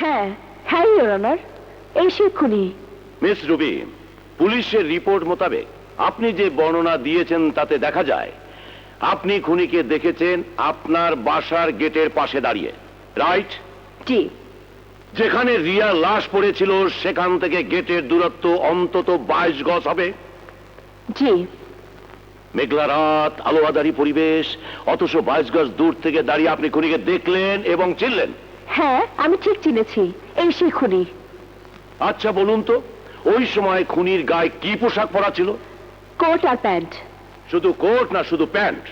হ্যাঁ হ্যাঁ your honour এই সেই খুনি মিস রুবি পুলিশের রিপোর্ট মোতাবেক আপনি যে বর্ণনা দিয়েছেন তাতে দেখা যায় আপনি খুনিকে দেখেছেন আপনার বাসার গেটের পাশে দাঁড়িয়ে। রাইট জি। যেখানে রিয়ার লাশ পড়েছিল সেখান থেকে গেটের দূরত্ব অন্তত বাইশ গজ হবে। জি। মেঘলা রাত আলোয়াদারি পরিবেশ অথচ বাইশ গজ দূর থেকে দাঁড়িয়ে আপনি খুনিকে দেখলেন এবং চিনলেন। হ্যাঁ আমি ঠিক চিনেছি। এই সেই খুনি। আচ্ছা বলুন তো ওই সময় খুনির গায়ে কি পোশাক পরা ছিল? কোট আর প্যান্ট। শুধু কোট না শুধু প্যান্ট?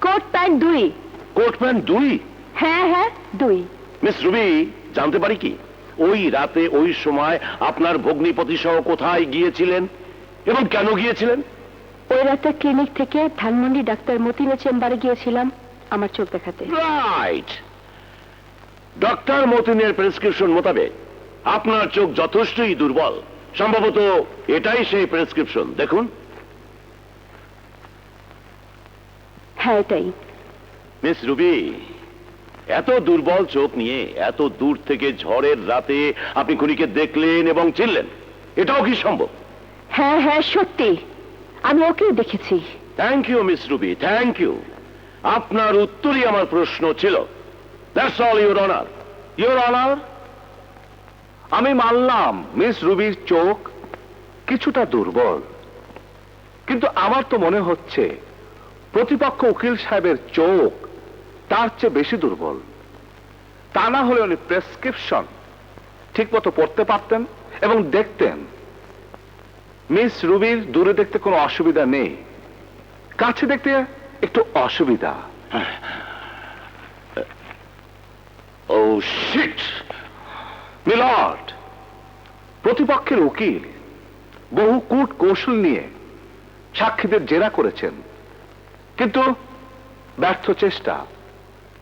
কোট প্যান্ট দুই। কোট প্যান্ট দুই? হ্যাঁ হ্যাঁ দুই। মিস রুবি জানতে পারি কি? ওই রাতে ওই সময় আপনার ভগ্নিপতি সহ কোথায় গিয়েছিলেন? এবং কেন গিয়েছিলেন? ওই রাতে ক্লিনিক থেকে ধানমন্ডি ডাক্তার মতিনের চেম্বারে গিয়েছিলাম আমার চোখ দেখাতে। রাইট। ডক্টর মতিনের প্রেসক্রিপশন মোতাবেক আপনার চোখ যথেষ্টই দুর্বল। সম্ভবত এটাই সেই প্রেসক্রিপশন দেখুন। হ্যাঁ এটাই। মিস রুবি এত দুর্বল চোখ নিয়ে এত দূর থেকে ঝড়ের রাতে আপনি খুনিকে দেখলেন এবং চিনলেন। এটাও কি সম্ভব? হ্যাঁ হ্যাঁ সত্যি। আমি ওকেও দেখেছি। Thank you Miss Ruby thank you আপনার উত্তরই আমার প্রশ্ন ছিল। That's all your honour your honour আমি মানলাম মিস রুবির চোখ কিছুটা দুর্বল। কিন্তু আমার তো মনে হচ্ছে প্রতিপক্ষ উকিল সাহেবের চোখ তার চেয়ে বেশি দুর্বল। তা না হলে উনি প্রেসক্রিপশন ঠিক মতো পড়তে পারতেন এবং দেখতেন। মিস রুবির দূরে দেখতে কোনো অসুবিধা নেই। কাছে দেখতে একটু অসুবিধা ও শিট মিলর্ড প্রতিপক্ষের উকিল, বহু কূট কৌশল নিয়ে সাক্ষীদের জেরা করেছেন। কিন্তু ব্যর্থ চেষ্টা।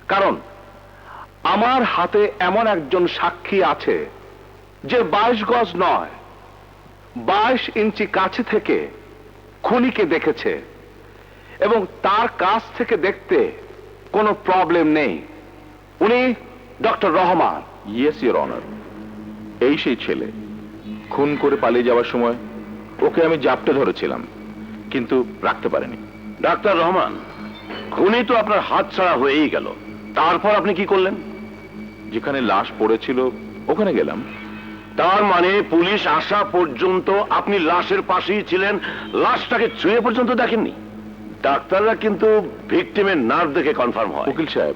কারণ আমার হাতে এমন একজন সাক্ষী আছে যে বাইশ গজ নয়, বাইশ ইঞ্চি কাছে থেকে খুনিকে দেখেছে এবং তার কাছ থেকে দেখতে কোনো প্রবলেম নেই। উনি doctor Rahman yes your honour এই সেই ছেলে। খুন করে পালিয়ে যাওয়ার সময় ওকে আমি জাপটে ধরেছিলাম কিন্তু রাখতে পারিনি। ডাক্তার রহমান খুনি তো আপনার হাত ছাড়া হয়েই গেল। তারপর আপনি কি করলেন? যেখানে লাশ পড়েছিল ওখানে গেলাম। তার মানে পুলিশ আসা পর্যন্ত আপনি লাশের পাশেই ছিলেন লাশটাকে ছুঁয়ে পর্যন্ত দেখেননি? ডাক্তাররা কিন্তু ভিকটিমের নার্ভ দেখে কনফার্ম হয়। উকিল সাহেব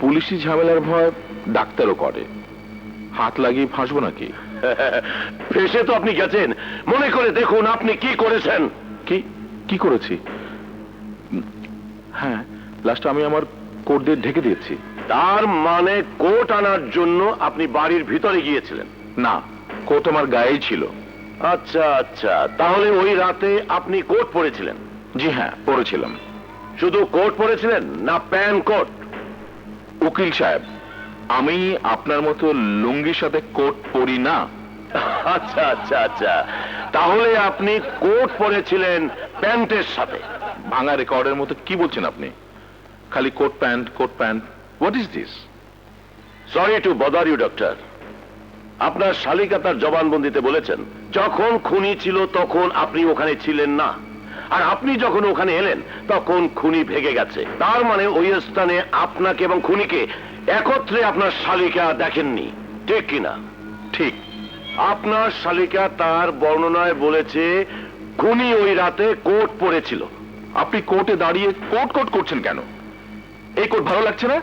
পুলিশি ঝামেলার ভয় ডাক্তারও করে। হাত লাগিয়ে ফাঁসবো নাকি? ফেসে তো আপনি গেছেন। মনে করে দেখুন আপনি কি করেছেন। কি? কি করেছি? হ্যাঁ লাস্টে আমি আমার কোট দিয়ে ঢেকে দিয়েছি। তার মানে কোট আনার জন্য আপনি বাড়ির ভিতরে গিয়েছিলেন? না কোট আমার গায়েই ছিল। আচ্ছা আচ্ছা তাহলে ওই রাতে আপনি কোট পরেছিলেন জি হ্যাঁ পড়েছিলাম। শুধু কোট পরেছিলেন না প্যান কোট উকিল সাহেব আমি আপনার মতো লুঙ্গির সাথে কোট পরি না। আচ্ছা আচ্ছা আচ্ছা। তাহলে আপনি কোট পরেছিলেন প্যান্টের সাথে। ভাঙা রেকর্ডের মতো কি বলছেন আপনি? খালি coat pant coat pant. What is this sorry to bother you doctor আপনার শালিকা তার জবানবন্দিতে বলেছেন যখন খুনি ছিল তখন আপনি ওখানে ছিলেন না। আর আপনি যখন ওখানে এলেন তখন খুনি ভেগে গেছে। তার মানে ওই স্থানে আপনাকে এবং খুনিকে একত্রে আপনার শালিকা দেখেননি। ঠিক কিনা? ঠিক। আপনার শালিকা তার বর্ণনায় বলেছে খুনি ওই রাতে কোট পরেছিল আপনি কোর্টে দাঁড়িয়ে কোট কোট করছেন কেন? এই কোট ভালো লাগছে না?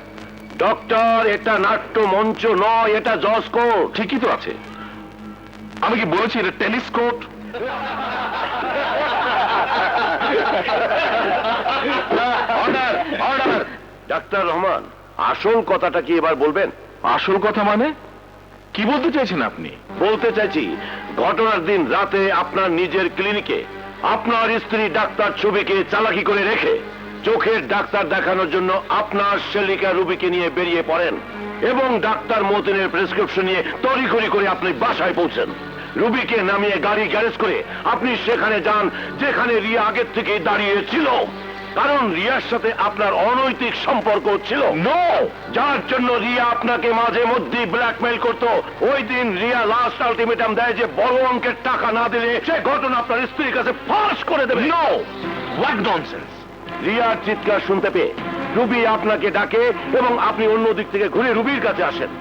ডক্টর এটা নাট্য মঞ্চ নয় এটা জজ কোর্ট। ঠিকই তো আছে। আমি কি বলেছি এটা tennis court order order doctor Rahman আসল কথাটা কি এবার বলবেন? আসল কথা মানে? কি বলতে চাইছেন আপনি? বলতে চাইছি ঘটনার দিন রাতে আপনার নিজের ক্লিনিকে আপনার স্ত্রী ডাক্তার ছবিকে চালাকি করে রেখে চোখের ডাক্তার দেখানোর জন্য আপনার শেলিকা রুবিকে নিয়ে বেরিয়ে পড়েন এবং ডাক্তার মতিনের প্রেসক্রিপশন নিয়ে তড়িঘড়ি করে আপনি বাসায় পৌঁছেন। রুবিকে নামিয়ে গাড়ি গ্যারেজ করে আপনি সেখানে যান যেখানে রিয়া আগের থেকে দাঁড়িয়ে ছিল। কারণ রিয়ার সাথে আপনার অনৈতিক সম্পর্ক ছিল। নো যার জন্য রিয়া আপনাকে মাঝে মধ্যে ব্ল্যাকমেল করত। ওই দিন রিয়া লাস্ট আলটিমেটাম দেয় যে বড় অঙ্কের টাকা না দিলে সে ঘটনা আপনার স্ত্রীর কাছে ফাঁস করে দেবে। নো হোয়াট ননসেন্স রিয়ার চিৎকার শুনতে পেয়ে রুবি আপনাকে ডাকে এবং আপনি অন্য দিক থেকে ঘুরে রুবির কাছে আসেন।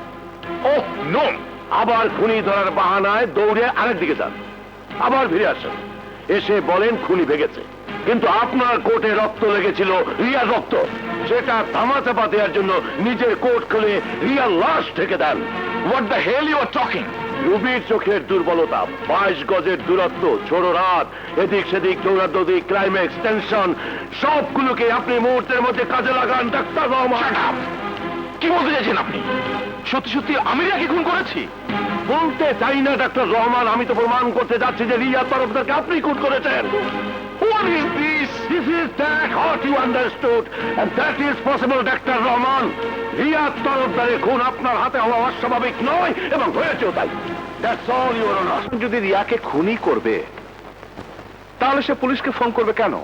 ও নো আবার খুনি ধরার বাহানায় দৌড়ে আরেক দিকে যান। আবার ফিরে আসেন। এসে বলেন খুনি ভেগেছে। কিন্তু আপনার কোটে রক্ত লেগেছিল রিয়ার রক্ত। সেটা তামাচাপা দেওয়ার জন্য নিজের কোট খুলে রিয়ার লাশ থেকে দেন। What the hell you are talking রুবির চোখের দুর্বলতা, বাইশ গজের দূরত্ব ছোট রাত, এদিক সেদিক দৌড়াদৌড়ি ক্লাইম্যাক্স টেনশন সবগুলোকে আপনি মুহূর্তের মধ্যে কাজে লাগান। ডাক্তার রহমান। কি বলতে চাইছেন আপনি সত্যি সত্যি আমি নাকি খুন করেছি বলতে চাই না ডাক্তার রহমান আমি তো প্রমাণ করতে যাচ্ছি যে রিয়া তরফদারকে আপনি খুন করেছেন What is this? This is that what you understood. And that is possible, ডাক্তার রহমান রিয়া তরফদারের খুন আপনার হাতে হওয়া অস্বাভাবিক নয় এবং হয়েছেও তাই. যদি রিয়াকে খুনই করবে তাহলে সে পুলিশকে ফোন করবে কেন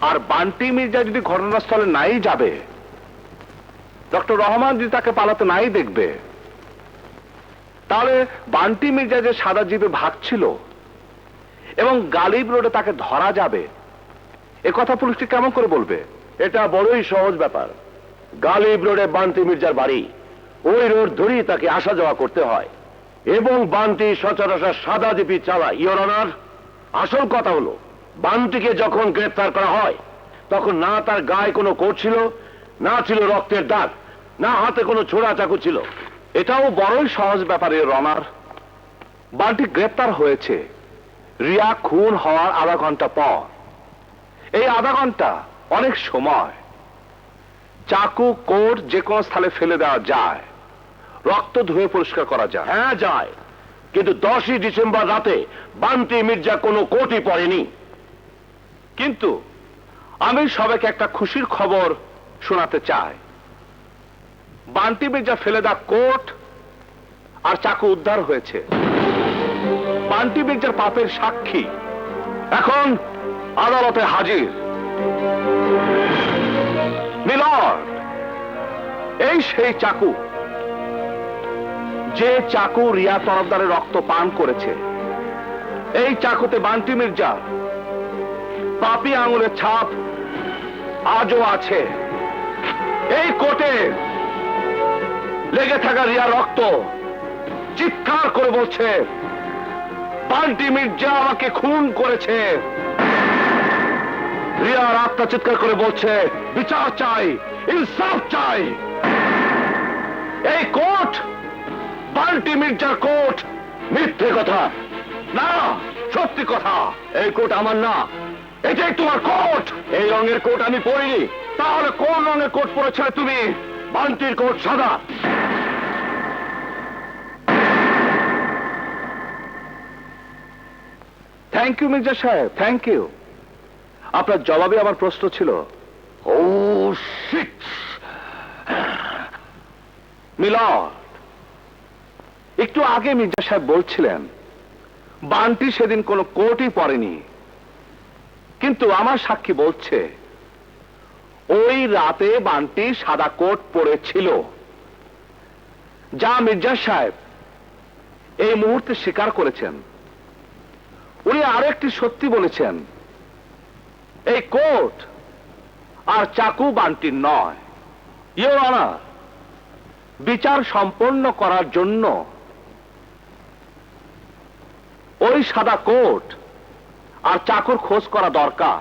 আর বান্টি মির্জা যদি ঘটনাস্থলে নাই যাবে ডক্টর রহমান যদি তাকে পালাতে নাই দেখবে, তাহলে বান্টি মির্জা যে সাদা জিপে ভাগছিল এবং গালিব রোডে তাকে ধরা যাবে, এ কথা পুলিশকে কেমন করে বলবে? এটা বড়ই সহজ ব্যাপার। গালিব রোডে বান্তি মির্জার বাড়ি, ওই রোড ধরেই তাকে আসা যাওয়া করতে হয়। এবং বান্তি সচরাচর সাদা জিপি চালায়। ইয়র অনার আসল কথা হলো বান্তিকে যখন গ্রেফতার করা হয়, তখন না তার গায়ে কোনো কোট ছিল না ছিল রক্তের দাগ, না হাতে কোনো ছোড়া চাকু ছিল। এটাও বড়ই সহজ ব্যাপারে রনার বান্টি গ্রেপ্তার হয়েছে। রিয়া খুন হওয়ার আধা ঘণ্টা পর। এই আধা ঘণ্টা অনেক সময়। চাকু, কোট যে কোনো স্থানে ফেলে দেওয়া যায়। রক্ত ধুয়ে পরিষ্কার করা যায়। হ্যাঁ যায়। কিন্তু দশই ডিসেম্বর রাতে বান্তি মির্জা কোনো কোটই পড়েনি কিন্তু আমি সবাইকে একটা খুশির খবর শোনাতে চাই বান্টি মির্জা ফেলে দেওয়া কোট আর চাকু উদ্ধার হয়েছে। বান্টি মির্জার পাপের সাক্ষী এখন আদালতে হাজির। এই সেই চাকু যে চাকু রিয়া তরফদারে রক্ত পান করেছে। এই চাকুতে বান্টি মির্জা পাপি আঙুলের ছাপ আজও আছে। এই কোটে লেগে থাকা রিয়া রক্ত চিৎকার করে বলছে, বান্টি মির্জা আমাকে খুন করেছে। রিয়ার আত্মা চিৎকার করে বলছে, বিচার চাই, ইনসাফ চাই। এই কোট, বান্টি মির্জার কোট, মিথ্যে কথা। না, সত্যি কথা, এই কোট আমার না, এটাই তোমার কোট। এই রঙের কোট আমি পরিনি। তাহলে কোন রঙের কোট পরেছিলে তুমি? বান্টির কোট সাদা। Thank you Mirza sahib thank you আপনার জবাবে আমার প্রশ্ন ছিল। ও শিট মিলন একটু আগে মির্জা সাহেব বলছিলেন বান্টি সেদিন কোনো কোটই পড়েনি কিন্তু আমার সাক্ষী বলছে ওই রাতে বান্টি সাদা কোট পরেছিল। যা মির্জা সাহেব এই মুহূর্তে স্বীকার করেছেন। উনি আরও একটি সত্যি বলেছেন, এই কোট আর চাকু বান্টির নয়। ইয়োর অনার বিচার সম্পন্ন করার জন্য ওই সাদা কোট আর চাকুর খোঁজ করা দরকার।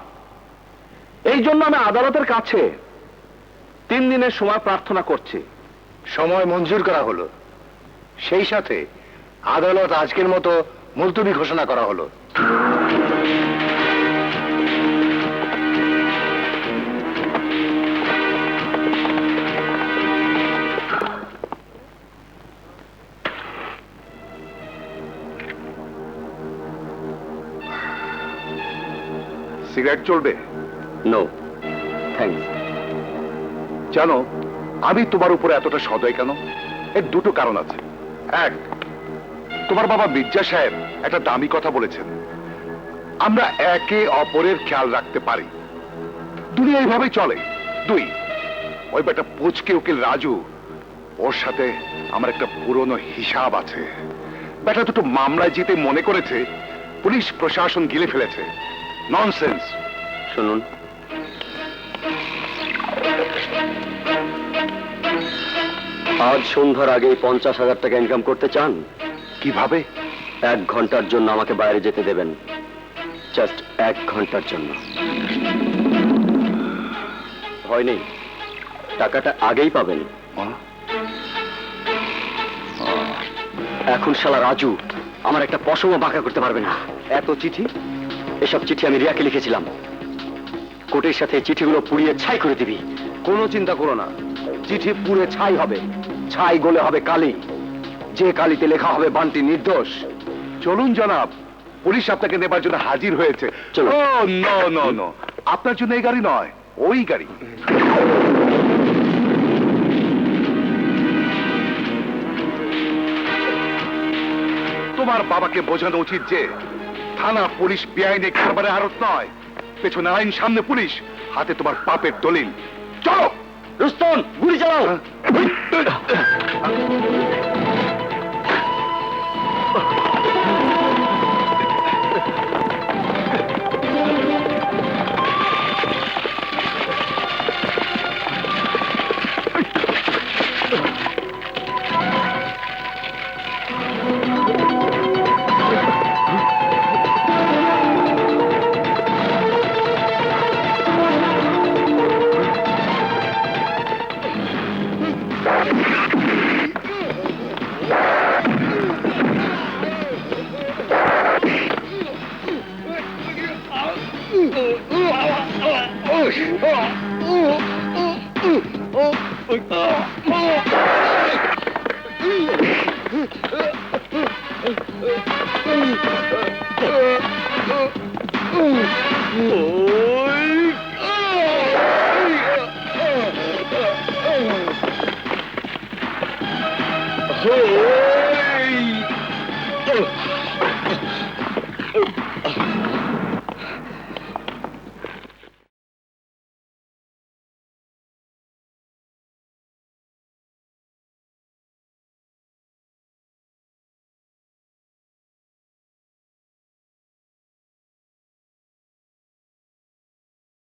এই জন্য আমি আদালতের কাছে তিন দিনের সময় প্রার্থনা করছি। সময় মঞ্জুর করা হলো। সেই সাথে আদালত আজকের মতো মুলতবি ঘোষণা করা হলো। সিগারেট চলবে। নো থ্যাংকস জানো আমি তোমার উপরে এতটা সদয় কেন? এর দুটো কারণ আছে। এক তোমার বাবা মির্জা সাহেব একটা দামি কথা বলেছেন। আমরা একে অপরের খেয়াল রাখতে পারি। দুনিয়া এইভাবেই চলে। দুই ওই বেটা পুচকে উকিল রাজু ওর সাথে আমার একটা পুরনো হিসাব আছে। বেটা দুটো মামলায় জিতে মনে করেছে পুলিশ প্রশাসন গিলে ফেলেছে। ননসেন্স শুনুন। আজ সন্ধ্যার আগেই পঞ্চাশ হাজার টাকা ইনকাম করতে চান? কীভাবে? এক ঘণ্টার জন্য আমাকে বাইরে যেতে দেবেন। জাস্ট এক ঘণ্টার জন্য। ভয় নেই। টাকাটা আগেই পাবেন। এখন শালা রাজু আমার একটা পশমও বাঁকা করতে পারবে না। এত চিঠি? এসব চিঠি আমি রিয়াকে লিখেছিলাম। কোর্টের সাথে চিঠিগুলো পুড়িয়ে ছাই করে দিবি। কোনো চিন্তা করো না। চিঠি পুড়ে ছাই হবে ছাই গলে হবে কালি। যে কালিতে লেখা হবে বান্টি নির্দোষ। চলুন জনাব পুলিশ আপনাকে নেবার জন্য হাজির হয়েছে। চলো। নো নো নো আপনার জন্য এই গাড়ি নয় ওই গাড়ি। তোমার বাবাকে বোঝানো উচিত যে থানা পুলিশ বেআইনি কারবারে আরত নয়। পেছনে আইন সামনে পুলিশ। হাতে তোমার পাপের দলিল। চলো রুস্তম গুলি চালাও Thank you. Oh!